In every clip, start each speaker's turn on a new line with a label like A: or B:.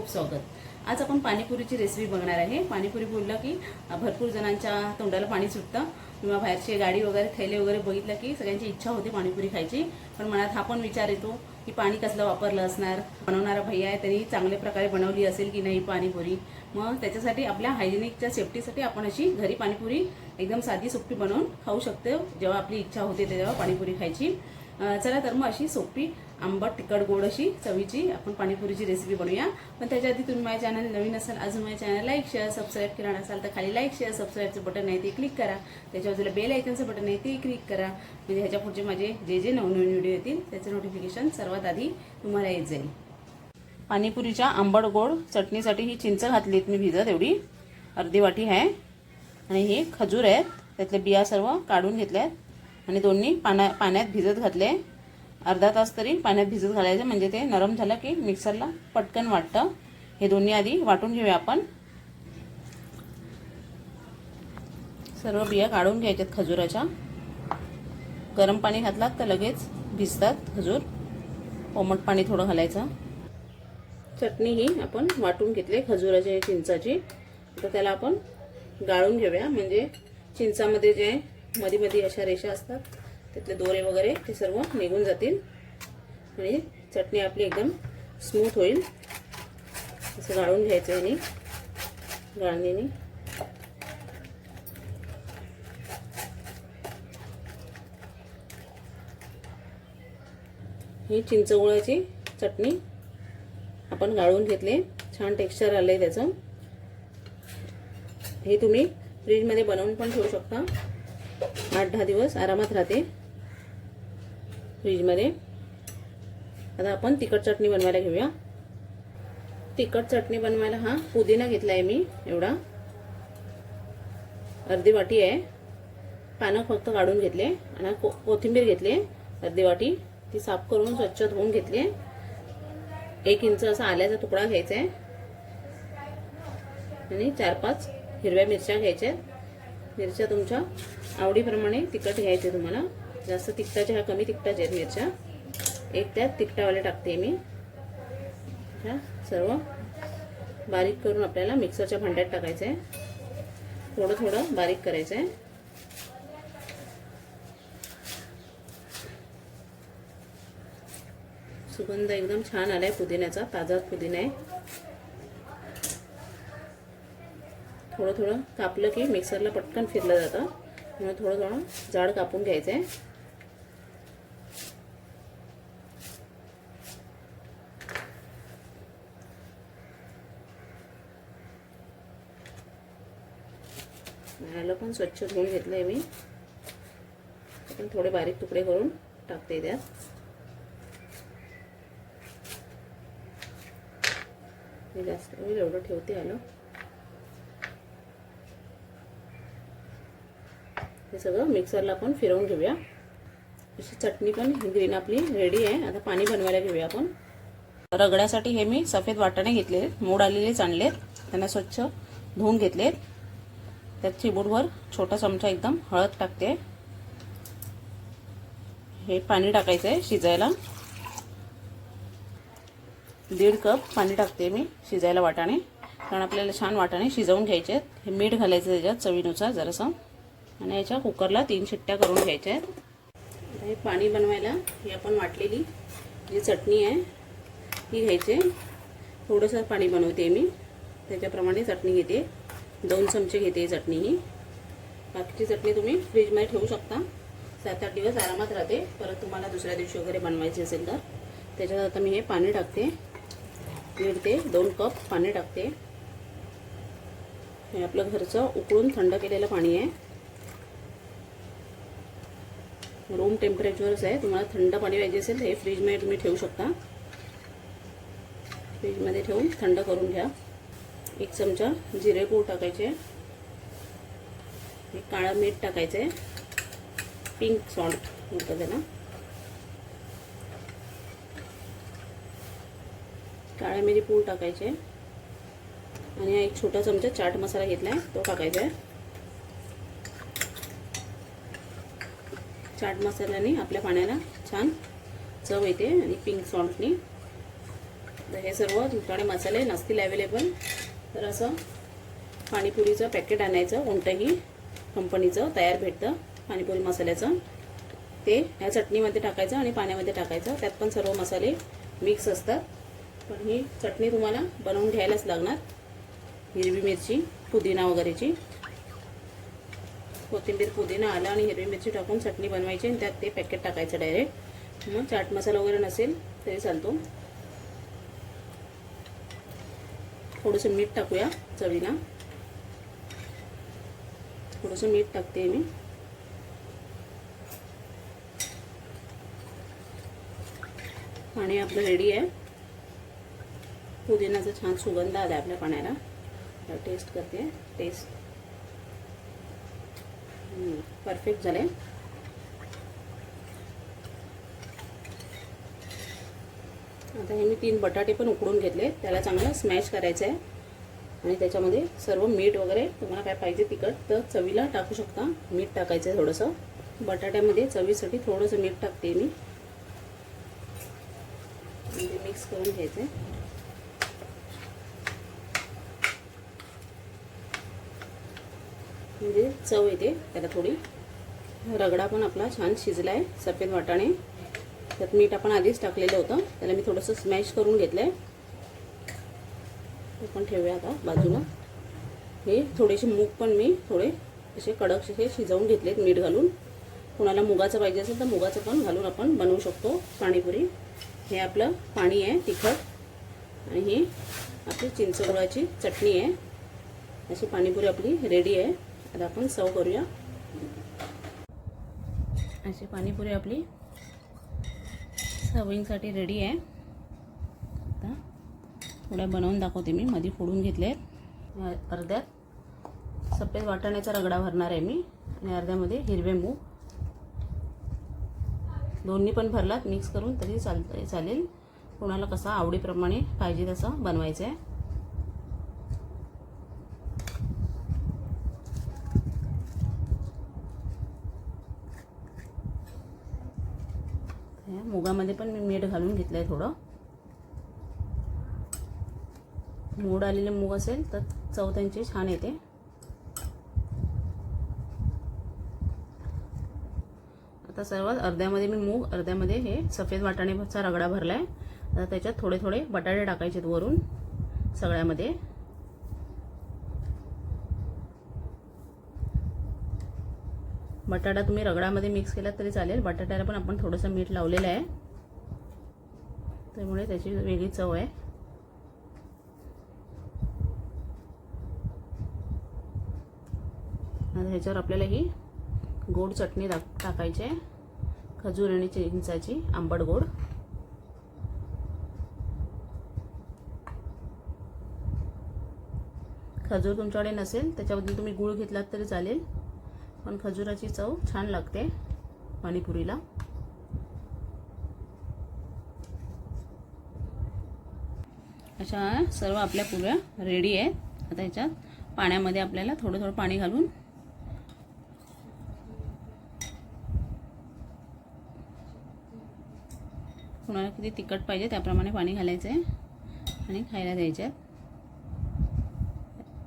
A: खूप स्वागत. आज आपण पाणीपुरीची रेसिपी बघणार आहे. पाणीपुरी बोललं की भरपूर जणांच्या तोंडाला पाणी सुटतं. किंवा बाहेरची गाडी वगैरे थैले वगैरे बघितलं की सगळ्यांची इच्छा होती पाणीपुरी खायची. पण मनात हा पण विचार येतो की पाणी कसलं वापरलं असणार? बनवणारा भैया आहे त्यांनी चांगल्या प्रकारे बनवली असेल की नाही पाणीपुरी? मग त्याच्यासाठी आपल्या हायजेनिकच्या सेफ्टीसाठी आपण अशी घरी पाणीपुरी एकदम साधी सोपी बनवून खाऊ शकतो. जेव्हा आपली इच्छा होते तेव्हा पाणीपुरी खायची. चला तर मग अशी सोपी आंबट तिखट गोड अशी चवीची आपण पाणीपुरीची रेसिपी बनवूया. पण त्याच्या आधी तुम्ही माझ्या चॅनल नवीन असाल अजून माझ्या चॅनल लाईक शेअर सबस्क्राईब केला असाल तर खाली लाईक शेअर सबस्क्राईबचं बटन आहे ते क्लिक करा. त्याच्या बाजूला बेल आयकनचं बटन आहे ते क्लिक करा. म्हणजे ह्याच्या पुढचे माझे जे जे नवनवीन व्हिडिओ येतील त्याचं नोटिफिकेशन सर्वात आधी तुम्हाला येत जाईल. पाणीपुरीच्या आंबट गोड चटणीसाठी ही चिंच घातलीत मी भिजत एवढी. अर्धी वाटी आहे. आणि हे खजूर आहेत. त्यातले बिया सर्व काढून घेतल्या आहेत आणि दोन्ही पाण्या पाण्यात भिजत घातले. अर्धा तास तरी पाण्यात भिजत घालायचं म्हणजे ते नरम झालं की मिक्सरला पटकन वाटतं. हे दोन्ही आधी वाटून घेऊया आपण. सर्व बिया काढून घ्यायच्यात खजुराच्या. गरम पाणी घातलात तर लगेच भिजतात खजूर. कोमट पाणी थोडं घालायचं. चटणी ही आपण वाटून घेतली खजुराची चिंचाची. तर त्याला आपण गाळून घेऊया म्हणजे चिंचामध्ये जे मध्ये मधी अशा रेषा असतात त्यातले दोरे वगैरे ते सर्व निघून जातील. आणि चटणी आपली एकदम स्मूथ होईल. असं गाळून घ्यायचं आहे गाळणीने. ही चिंचगुळाची चटणी आपण गाळून घेतले. छान टेक्स्चर आलं आहे त्याचं. हे तुम्ही फ्रीजमध्ये बनवून पण ठेवू शकता. आठ दहा दिवस आरामात राहते. फ्रीजमध्ये. आता आपण तिखट चटणी बनवायला घेऊया. तिखट चटणी बनवायला हा पुदिना घेतला आहे मी एवढा. अर्धी वाटी आहे. पानं फक्त काढून घेतले आणि को कोथिंबीर घेतली अर्धी वाटी. ती साफ करून स्वच्छ धुवून घेतली. एक इंच असा आल्याचा तुकडा घ्यायचा आहे. आणि चार पाच हिरव्या मिरच्या घ्यायच्या मिरच्या तुमच्या आवडीप्रमाणे तिखट घ्यायचे तुम्हाला. जास्त तिखटाच्या ह्या कमी तिखटाच्या आहेत मिरच्या. एक त्यात तिखटावाले टाकते मी. ह्या सर्व बारीक करून आपल्याला मिक्सरच्या भांड्यात टाकायचं आहे थोडं थोडं बारीक करायचं आहे सुगंध एकदम छान आलाय पुदिन्याचा ताजा पुदिना आहे. थोडं थोडं कापलं की मिक्सरला पटकन फिरलं जातं. म्हणून थोडं थोडं जाड कापून घ्यायचं आहे ह्याला पण स्वच्छ धुवून घेतलं आहे मी. पण थोडे बारीक तुकडे करून टाकते त्यात. मी जास्त होईल एवढं ठेवते आलं. हे सगळं मिक्सरला आपण फिरवून घेऊया. अशी चटणी पण ग्रीन आपली रेडी आहे. आता पाणी बनवायला घेऊया आपण. रगड्यासाठी हे मी सफेद वाटाणे घेतले मोड आलेलेच आणलेत. त्यांना स्वच्छ धुवून घेतलेत. त्यात चिबूडवर छोटा चमचा एकदम हळद टाकते. हे पाणी टाकायचं आहे शिजायला. दीड कप पाणी टाकते मी शिजायला वाटाणे. कारण आपल्याला छान वाटाणे शिजवून घ्यायचे आहेत. हे मीठ घालायचं त्याच्यात चवीनुसार जरासं. आणि याच्या कुकरला तीन शिट्ट्या करून घ्यायच्या आहेत. हे पाणी बनवायला ही आपण वाटलेली जी चटणी आहे ही घ्यायची थोडंसं पाणी बनवते मी. त्याच्याप्रमाणे चटणी घेते. दोन चमचे घेते चटणी ही. बाकीची चटणी तुम्ही फ्रीजमध्ये ठेवू शकता. सात आठ दिवस आरामात राहते. परत तुम्हाला दुसऱ्या दिवशी वगैरे बनवायची असेल तर. त्याच्यात आता मी हे पाणी टाकते. दीड ते दोन कप पाणी टाकते. हे आपलं घरचं उकळून थंड केलेलं पाणी आहे. रूम टेम्परेचरच आहे. तुम्हाला थंड पाणी पाहिजे असेल हे फ्रीजमध्ये तुम्ही ठेवू शकता. फ्रीजमध्ये ठेवून थंड करून घ्या. एक चमचा जिरे पूड टाकायचे. एक काळं मीठ टाकायचं. आहे पिंक सॉल्ट म्हणतं त्याला. काळ्या मिरी पूड टाकायचे. आणि एक छोटा चमचा चाट मसाला घेतला आहे तो टाकायचा आहे. चाट मसाल्याने आपल्या पाण्याला छान चव येते आणि पिंक सॉल्टनी. तर हे सर्व तुमच्याकडे मसाले नसतील अवेलेबल तर असं पाणीपुरीचं पॅकेट आणायचं कोणतंही कंपनीचं तयार भेटतं पाणीपुरी मसाल्याचं. ते ह्या चटणीमध्ये टाकायचं आणि पाण्यामध्ये टाकायचं. त्यात पण सर्व मसाले मिक्स असतात. पण ही चटणी तुम्हाला बनवून घ्यायलाच लागणार. हिरवी मिरची पुदिना वगैरेची. कोथिंबीर पुदिना आला आणि हिरवी मिरची टाकून चटणी बनवायची आणि त्यात ते पॅकेट टाकायचं डायरेक्ट मग चाट मसाला वगैरे नसेल तरी चालतो. थोडंसं मीठ टाकूया चवीला. थोडंसं मीठ टाकते मी. पाणी आपलं रेडी आहे. पुदिनाचा छान सुगंध आला आपल्या पाण्याला. टेस्ट करते. टेस्ट परफेक्ट झाले आता हे मी तीन बटाटे पण उकडून घेतले. त्याला चांगलं स्मॅश करायचं आहे. आणि त्याच्यामध्ये सर्व मीठ वगैरे तुम्हाला काय पाहिजे तिखट तर चवीला टाकू शकता. मीठ टाकायचं आहे थोडंसं. बटाट्यामध्ये चवीसाठी थोडंसं मीठ टाकते मी. म्हणजे मिक्स करून घ्यायचं आहे म्हणजे चव येते. त्याला थोडी रगडा पण आपला छान शिजला आहे सफेद वाटाणे. त्यात मीठ आपण आधीच टाकलेलं होतं. त्याला मी थोडंसं स्मॅश करून घेतलं आहे ते पण ठेवूया आता बाजूला. हे थोडेसे मूग पण मी थोडे असे कडक हे शिजवून घेतलेत मीठ घालून. कोणाला मुगाचं पाहिजे असेल तर मुगाचं पण घालून आपण बनवू शकतो पाणीपुरी. हे आपलं पाणी आहे तिखट. आणि ही आपली चिंचगुळाची चटणी आहे. अशी पाणीपुरी आपली रेडी आहे. आता आपण सर्व करूया. अशी पाणीपुरी आपली सर्विंगसाठी रेडी आहे. आता थोड्या बनवून दाखवते मी. मध्ये फोडून घेतले आहेत. अर्ध्यात. सफेद वाटाण्याचा रगडा भरणार आहे मी. आणि अर्ध्यामध्ये हिरवे मूग. दोन्ही पण भरलात. मिक्स करून तरी चाल चालेल. कोणाला कसा आवडीप्रमाणे पाहिजे तसं बनवायचं आहे या मुगामध्ये पण मी मीठ घालून घेतलं आहे थोडं. मोड आलेले मूग असेल तर चव त्यांची छान येते. आता सर्वात अर्ध्यामध्ये मी मूग अर्ध्यामध्ये हे सफेद वाटाण्याचा रगडा भरला आहे आता त्याच्यात थोडे थोडे बटाटे टाकायचे आहेत वरून सगळ्यामध्ये. बटाटा तुम्ही रगडामध्ये मिक्स केलात तरी चालेल. बटाट्याला पण आपण थोडंसं मीठ लावलेलं आहे. त्यामुळे त्याची वेगळी चव आहे. आता ह्याच्यावर आपल्याला ही गोड चटणी टाक टाकायची आहे. खजूर आणि चिंचाची आंबट गोड. खजूर तुमच्याकडे नसेल त्याच्याबद्दल तुम्ही गूळ घेतलात तरी चालेल. पण खजुराची चव छान लागते पाणीपुरीला. अशा सर्व आपल्या पुऱ्या रेडी आहेत. आता ह्याच्यात पाण्यामध्ये आपल्याला थोडं थोडं पाणी घालून कुणाला किती तिखट पाहिजे त्याप्रमाणे पाणी घालायचं आहे आणि खायला द्यायच्यात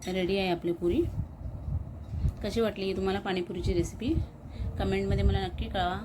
A: रेडी आहे आपली पुरी. कशी वाटली तुम्हाला पाणीपुरीची रेसिपी कमेंटमध्ये मला नक्की कळवा.